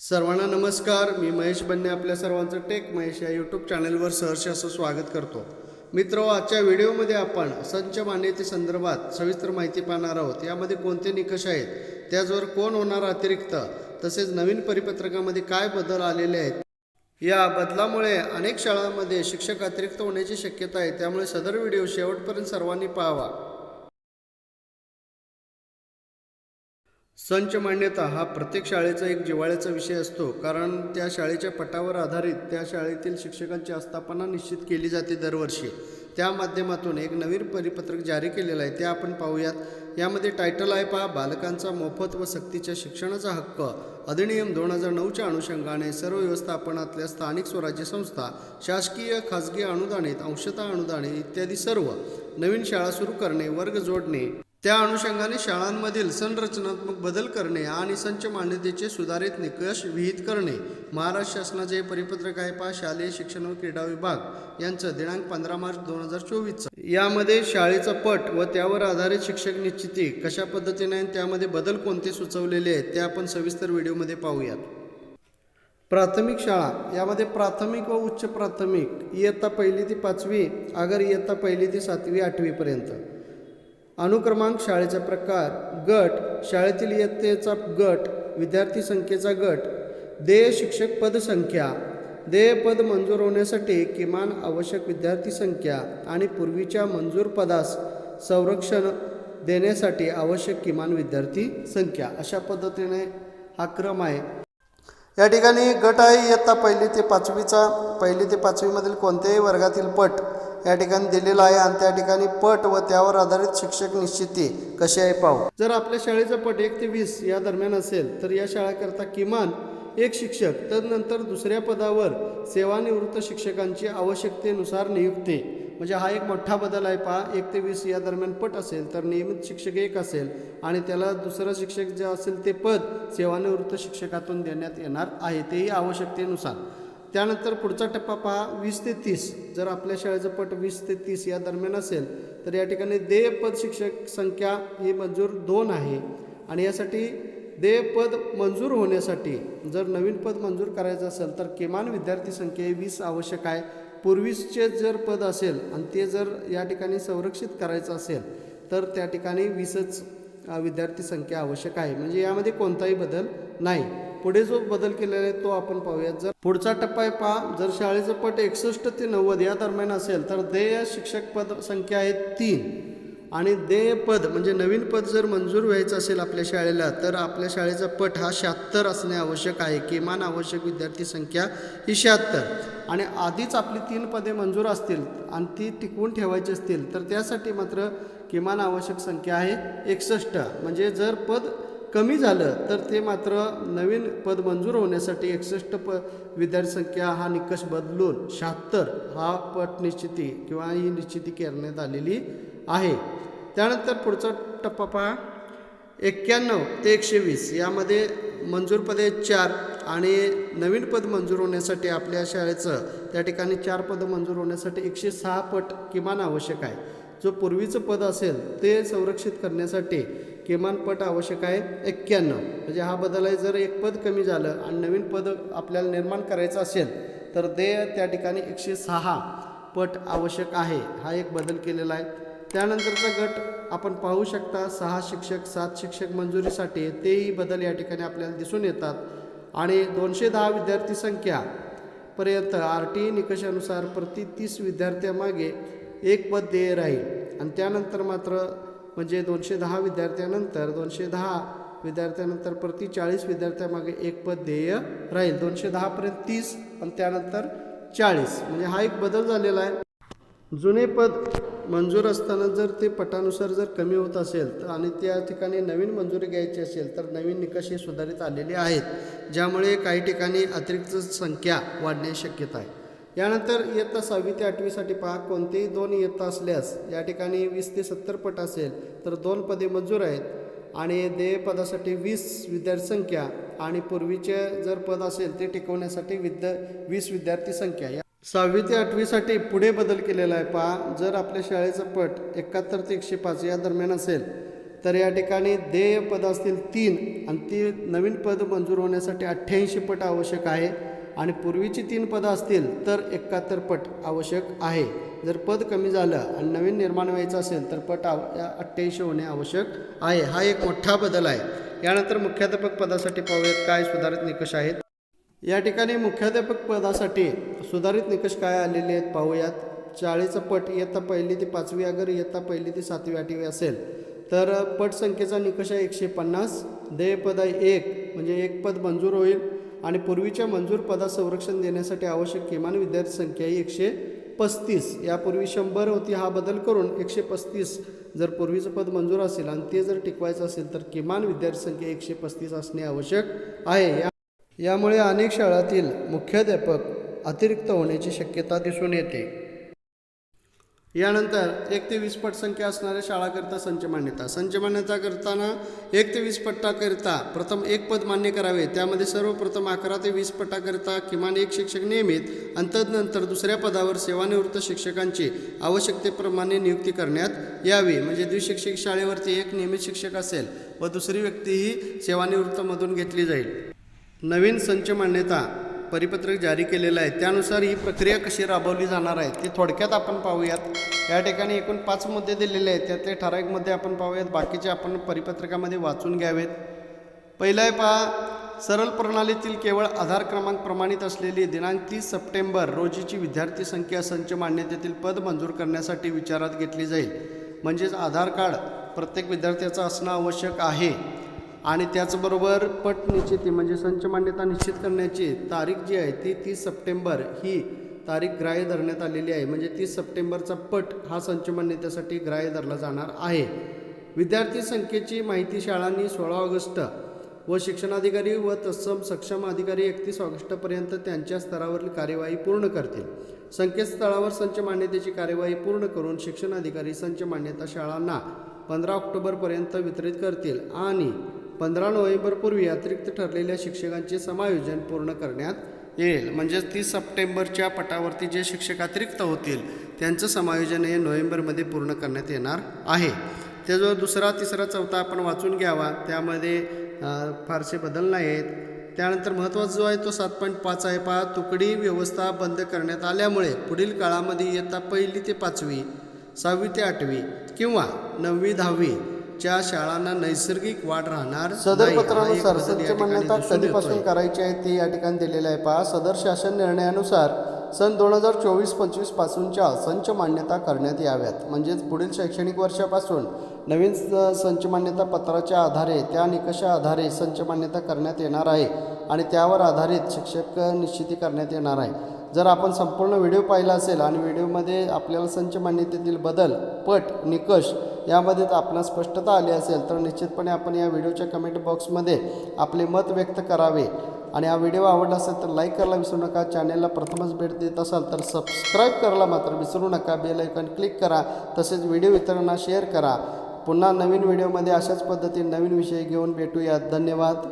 सर्वांना नमस्कार. मी महेश बन्ने आपल्या सर्वांचं टेक. महेश या यूट्यूब चॅनलवर सहर्ष असं स्वागत करतो. मित्र आजच्या व्हिडिओमध्ये आपण संच मान्यते संदर्भात सविस्तर माहिती पाहणार आहोत. यामध्ये कोणते निकष आहेत? त्याचवर कोण होणार अतिरिक्त? तसेच नवीन परिपत्रकामध्ये काय बदल आलेले आहेत? या बदलामुळे अनेक शाळांमध्ये शिक्षक अतिरिक्त होण्याची शक्यता आहे. त्यामुळे सदर व्हिडिओ शेवटपर्यंत सर्वांनी पाहावा. संच मान्यता हा प्रत्येक शाळेचा एक जिव्हाळ्याचा विषय असतो कारण त्या शाळेच्या पटावर आधारित त्या शाळेतील शिक्षकांची आस्थापना निश्चित केली जाते दरवर्षी. त्या माध्यमातून एक नवीन परिपत्रक जारी केलेलं आहे ते आपण पाहूयात. यामध्ये टायटल आहे पहा बालकांचा मोफत व सक्तीच्या शिक्षणाचा हक्क. अधिनियम दोन हजार नऊच्या अनुषंगाने सर्व व्यवस्थापनातल्या स्थानिक स्वराज्य संस्था शासकीय खाजगी अनुदानित अंशतः अनुदाने इत्यादी सर्व नवीन शाळा सुरू करणे वर्ग जोडणे त्या अनुषंगाने शाळांमधील संरचनात्मक बदल करणे आणि संच मान्यतेचे सुधारित निकष विहित करणे. महाराष्ट्र शासनाचे हे परिपत्रक आहे पहा शालेय शिक्षण व क्रीडा विभाग. यांचं दिनांक पंधरा मार्च दोन हजार चोवीसचं. यामध्ये शाळेचा पट व त्यावर आधारित शिक्षक निश्चिती कशा पद्धतीने आणि त्यामध्ये बदल कोणते सुचवलेले आहेत ते आपण सविस्तर व्हिडिओमध्ये पाहूयात. प्राथमिक शाळा. यामध्ये प्राथमिक व उच्च प्राथमिक इयत्ता पहिली ते पाचवी अगर इयत्ता पहिली ते सातवी आठवीपर्यंत अनुक्रमांक शाळेचा प्रकार गट शाळेतील इयत्तेचा गट विद्यार्थी संख्येचा गट देय शिक्षक पदसंख्या देय पद मंजूर होण्यासाठी किमान आवश्यक विद्यार्थी संख्या आणि पूर्वीच्या मंजूर पदास संरक्षण देण्यासाठी आवश्यक किमान विद्यार्थी संख्या. अशा पद्धतीने हा क्रम आहे. या ठिकाणी गट आहे इयत्ता पहिली ते पाचवीचा. पहिली ते पाचवीमधील कोणत्याही वर्गातील पट या ठिकाणी दिलेला आहे आणि त्या ठिकाणी पट व त्यावर आधारित शिक्षक निश्चिती कशी आहे पाहू. जर आपल्या शाळेचा पट एक ते वीस या दरम्यान असेल तर या शाळेकरता किमान एक शिक्षक तदनंतर दुसऱ्या पदावर सेवानिवृत्त शिक्षकांची आवश्यकतेनुसार नियुक्ती. म्हणजे हा एक मोठा बदल आहे पहा एक ते वीस या दरम्यान पट असेल तर नियमित शिक्षक एक असेल आणि त्याला दुसरा शिक्षक जे असेल ते पद सेवानिवृत्त शिक्षकातून देण्यात येणार आहे तेही आवश्यकतेनुसार. त्यानंतर पुढचा टप्पा पहा वीस ते तीस. जर आपल्या शाळेचं पट वीस ते तीस या दरम्यान असेल तर या ठिकाणी देयपद शिक्षक संख्या ही मंजूर दोन आहे. आणि यासाठी देयपद मंजूर होण्यासाठी जर नवीन पद मंजूर करायचं असेल तर किमान विद्यार्थी संख्या ही वीस आवश्यक आहे. पूर्वीचे जर पद असेल आणि ते जर या ठिकाणी संरक्षित करायचं असेल तर त्या ठिकाणी वीसच विद्यार्थी संख्या आवश्यक आहे. म्हणजे यामध्ये कोणताही बदल नाही. पुढे जो बदल केलेला आहे तो आपण पाहूयात. जर पुढचा टप्पा आहे पहा जर शाळेचं पट एकसष्ट ते नव्वद या दरम्यान असेल तर देय शिक्षक पद संख्या आहे तीन. आणि देय पद म्हणजे नवीन पद जर मंजूर व्हायचं असेल आपल्या शाळेला तर आपल्या शाळेचा पट हा शहात्तर असणे आवश्यक आहे. किमान आवश्यक विद्यार्थी संख्या ही शहात्तर. आणि आधीच आपली तीन पदे मंजूर असतील आणि ती टिकवून ठेवायची असतील तर त्यासाठी मात्र किमान आवश्यक संख्या आहे एकसष्ट. म्हणजे जर पद कमी झालं तर ते मात्र नवीन पद मंजूर होण्यासाठी एकसष्ट प विद्यार्थी संख्या हा निकष बदलून शहात्तर हा पट निश्चिती किंवा ही निश्चिती करण्यात आलेली आहे. त्यानंतर पुढचा टप्पा पहा. एक्क्याण्णव ते एकशे वीस यामध्ये मंजूर पदे चार आणि नवीन पद मंजूर होण्यासाठी आपल्या शाळेचं त्या ठिकाणी चार पदं मंजूर होण्यासाठी एकशे सहा पट किमान आवश्यक आहे. जो पूर्वीचं पद असेल ते संरक्षित करण्यासाठी किमान पट आवश्यक आहे एक्क्याण्णव. म्हणजे हा बदल आहे जर एक पद कमी झालं आणि नवीन पद आपल्याला निर्माण करायचं असेल तर ते त्या ठिकाणी एकशे सहा पट आवश्यक आहे. हा एक बदल केलेला आहे. त्यानंतरचा गट आपण पाहू शकता. सहा शिक्षक सात शिक्षक मंजुरीसाठी तेही बदल या ठिकाणी आपल्याला दिसून येतात. आणि दोनशे दहा विद्यार्थी संख्या पर्यंत आर टी ई निकषानुसार प्रति तीस विद्यार्थ्यामागे एक पद देय राहील. आणि त्यानंतर मात्र म्हणजे दोनशे दहा विद्यार्थ्यानंतर दोनशे दहा विद्यार्थ्यानंतर प्रति चाळीस विद्यार्थ्यामागे एक पद देय राहील. दोनशे दहापर्यंत तीस आणि त्यानंतर चाळीस. म्हणजे हा एक बदल झालेला आहे. जुने पद मंजूर असताना जर ते पटानुसार जर कमी होत असेल तर आणि त्या ठिकाणी नवीन मंजुरी घ्यायची असेल तर नवीन निकष हे सुधारित आलेले आहेत ज्यामुळे काही ठिकाणी अतिरिक्त संख्या वाढण्याची शक्यता आहे. यानंतर इयत्ता सहावी ते आठवीसाठी पहा कोणतेही दोन इयत्ता असल्यास या ठिकाणी वीस ते सत्तर पट असेल तर दोन पदे मंजूर आहेत. आणि देय पदासाठी वीस विद्यार्थी संख्या आणि पूर्वीचे जर पद असेल ते टिकवण्यासाठी विद्या वीस विद्यार्थी संख्या. या सहावी ते आठवीसाठी पुढे बदल केलेला आहे पहा. जर आपल्या शाळेचा पट एकाहत्तर ते एकशे पाच या दरम्यान असेल तर या ठिकाणी देय पद असतील तीन आणि ती नवीन पद मंजूर होण्यासाठी अठ्ठ्याऐंशी पट आवश्यक आहे. आणि पूर्वीची तीन पदं असतील तर एकाहत्तर पट आवश्यक आहे. जर पद कमी झालं आणि नवीन निर्माण व्हायचं असेल तर पट आव अठ्ठ्याऐंशी होणे आवश्यक आहे. हा एक मोठा बदल आहे. यानंतर मुख्याध्यापक पदासाठी पाहूयात काय सुधारित निकष आहेत. या ठिकाणी मुख्याध्यापक पदासाठी सुधारित निकष काय आलेले आहेत पाहूयात. चाळीचा पट इयत्ता पहिली ते पाचवी अगर इयत्ता पहिली ते सातवी आठवी असेल तर पट संख्येचा निकष आहे एकशे पन्नास. देयपद आहे एक म्हणजे एक पद मंजूर होईल. आणि पूर्वीच्या मंजूर पदात संरक्षण देण्यासाठी आवश्यक किमान विद्यार्थी संख्या ही एकशे पस्तीस. यापूर्वी शंभर होती हा बदल करून एकशे पस्तीस जर पूर्वीचं पद मंजूर असेल आणि ते जर टिकवायचं असेल तर किमान विद्यार्थी संख्या एकशे पस्तीस असणे आवश्यक आहे. या यामुळे अनेक शाळातील मुख्याध्यापक अतिरिक्त होण्याची शक्यता दिसून येते. यानंतर एक ते वीस पट संख्या असणाऱ्या शाळाकरिता संच मान्यता. संच मान्यता करताना एक ते वीस पट्टाकरिता प्रथम एक पद मान्य करावे. त्यामध्ये सर्वप्रथम अकरा ते वीस पट्टाकरिता किमान एक शिक्षक नियमित आणि तदनंतर दुसऱ्या पदावर सेवानिवृत्त शिक्षकांची आवश्यकतेप्रमाणे नियुक्ती करण्यात यावी. म्हणजे द्विशिक्षक शाळेवरती एक नियमित शिक्षक असेल व दुसरी व्यक्ती ही सेवानिवृत्तमधून घेतली जाईल. नवीन संच मान्यता. परिपत्रक जारी केलेलं आहे. त्यानुसार ही प्रक्रिया कशी राबवली जाणार आहे ती थोडक्यात आपण पाहूयात. या ठिकाणी एकूण पाच मुद्दे दिलेले आहेत. त्यातले ठराविक मुद्दे आपण पाहूयात. बाकीचे आपण परिपत्रकामध्ये वाचून घ्यावेत. पहिलं आहे पहा सरळ प्रणालीतील केवळ आधार क्रमांक प्रमाणित असलेली दिनांक तीस सप्टेंबर रोजीची विद्यार्थी संख्या संच मान्यतेतील पद मंजूर करण्यासाठी विचारात घेतली जाईल. म्हणजेच आधार कार्ड प्रत्येक विद्यार्थ्याचं असणं आवश्यक आहे. आणि त्याचबरोबर पट निश्चिती म्हणजे संच मान्यता निश्चित करण्याची तारीख जी आहे ती तीस सप्टेंबर ही तारीख ग्राह्य धरण्यात आलेली आहे. म्हणजे तीस सप्टेंबरचा पट हा संच मान्यतेसाठी ग्राह्य धरला जाणार आहे. विद्यार्थी संख्येची माहिती शाळांनी सोळा ऑगस्ट व शिक्षणाधिकारी व तत्सम सक्षम अधिकारी एकतीस ऑगस्टपर्यंत त्यांच्या स्तरावरील कार्यवाही पूर्ण करतील. संकेतस्थळावर संच मान्यतेची कार्यवाही पूर्ण करून शिक्षण अधिकारी संच मान्यता शाळांना पंधरा ऑक्टोबरपर्यंत वितरित करतील आणि पंधरा नोव्हेंबरपूर्वी अतिरिक्त ठरलेल्या शिक्षकांचे समायोजन पूर्ण करण्यात येईल. म्हणजेच तीस सप्टेंबरच्या पटावरती जे शिक्षक अतिरिक्त होतील त्यांचं समायोजन हे नोव्हेंबरमध्ये पूर्ण करण्यात येणार आहे. त्याजवळ दुसरा तिसरा चौथा आपण वाचून घ्यावा. त्यामध्ये फारसे बदल नाही आहेत त्यानंतर महत्त्वाचा जो आहे तो सात पॉईंट पाच आहे. पहा तुकडी व्यवस्था बंद करण्यात आल्यामुळे पुढील काळामध्ये इयत्ता पहिली ते पाचवी सहावी ते आठवी किंवा नववी दहावी च्या शाळांना नैसर्गिक वाढ राहणार सदर पत्रानुसार ठिकाणी मान्यता कधीपासून. करायची आहे ते या ठिकाणी दिलेलं आहे. पहा सदर शासन निर्णयानुसार सन दोन हजार चोवीस पंचवीस पासूनच्या संच मान्यता करण्यात याव्यात. म्हणजेच पुढील शैक्षणिक वर्षापासून नवीन संच मान्यता पत्राच्या आधारे त्या निकषा आधारे संच मान्यता करण्यात येणार आहे आणि त्यावर आधारित शिक्षक निश्चिती करण्यात येणार आहे. जर आपण संपूर्ण व्हिडिओ पाहिला असेल आणि व्हिडिओमध्ये आपल्याला संच मान्यतेतील बदल पट निकष यामध्ये आपणास स्पष्टता आली असेल तर निश्चितपणे आपण या व्हिडिओच्या कमेंट बॉक्समध्ये आपले मत व्यक्त करावे. आणि हा व्हिडिओ आवडला असेल तर लाईक करायला विसरू नका. चॅनेलला प्रथमच भेट देत असाल तर सबस्क्राईब करायला मात्र विसरू नका. बेल ऐकन क्लिक करा. तसेच व्हिडिओ इतरांना शेअर करा. पुन्हा नवीन व्हिडिओमध्ये अशाच पद्धतीने नवीन विषय घेऊन भेटूयात. धन्यवाद.